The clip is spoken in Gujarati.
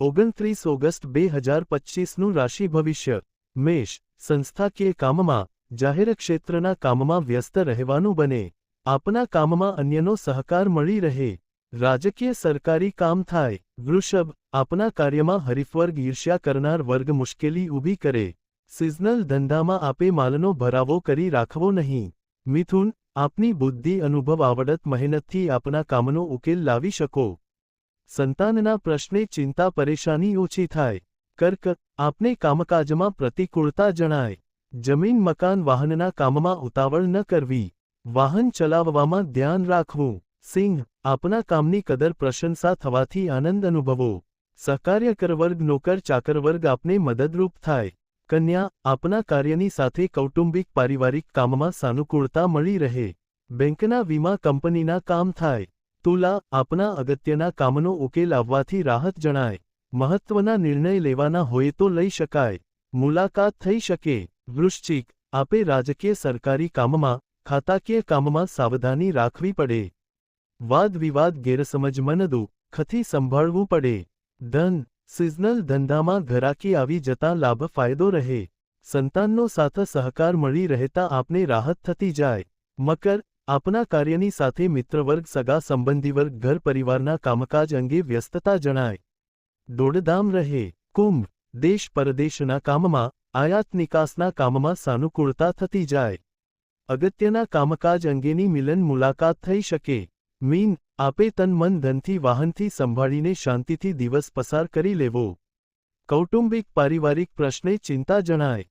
ઓગણત્રીસ ઓગસ્ટ બે હજાર પચ્ચીસનું રાશિ ભવિષ્ય. મેષ સંસ્થાકીય કામમાં, જાહેર ક્ષેત્રના કામમાં વ્યસ્ત રહેવાનું બને. આપના કામમાં અન્યનો સહકાર મળી રહે. રાજકીય સરકારી કામ થાય. વૃષભ, આપના કાર્યમાં હરીફવર્ગ ઈર્ષ્યા કરનાર વર્ગ મુશ્કેલી ઊભી કરે. સિઝનલ ધંધામાં આપે માલનો ભરાવો કરી રાખવો નહીં. મિથુન, આપની બુદ્ધિ, અનુભવ, આવડત, મહેનતથી આપના કામનો ઉકેલ લાવી શકો. સંતાનના પ્રશ્ને ચિંતા પરેશાની ઓછી થાય. કર્ક, આપને કામકાજમાં પ્રતિકૂળતા જણાય. જમીન, મકાન, વાહનના કામમાં ઉતાવળ ન કરવી. વાહન ચલાવવામાં ધ્યાન રાખવું. સિંહ, આપના કામની કદર પ્રશંસા થવાથી આનંદ અનુભવો. સહકાર્યકર વર્ગ નોકર ચાકર વર્ગ આપને મદદરૂપ થાય. કન્યા, આપના કાર્યની સાથે કૌટુંબિક, પારિવારિક કામમાં સાનુકૂળતા મળી રહે. બેંકના વીમા કંપનીના કામ થાય. તુલા આપના અગત્યના કામનો ઉકેલ આવવાથી રાહત જણાય. મહત્વના નિર્ણય લેવાના હોય તો લઈ શકાય. મુલાકાત થઈ શકે. વૃશ્ચિક. આપે રાજકીય સરકારી કામમાં, ખાતાકીય કામમાં સાવધાની રાખવી પડે. વાદ વિવાદ ગેરસમજ મનદુ, ખથી સંભાળવું પડે. ધન. સિઝનલ ધંધામાં ઘરાકી આવી જતા લાભ ફાયદો રહે. સંતાનનો સાથ સહકાર મળી રહેતા આપને રાહત થતી જાય. મકર. આપના કાર્યની સાથે મિત્રવર્ગ, સગા સંબંધીવર્ગ ઘર પરિવારના કામકાજ અંગે વ્યસ્તતા જણાય. દોડધામ રહે. કુંભ, દેશ પરદેશના કામમાં, આયાત નિકાસના કામમાં સાનુકૂળતા થતી જાય. અગત્યના કામકાજ અંગેની મિલન મુલાકાત થઈ શકે. મીન, આપે તન મન ધનથી વાહનથી સંભાળીને શાંતિથી દિવસ પસાર કરી લેવો. કૌટુંબિક, પારિવારિક પ્રશ્ને ચિંતા જણાય.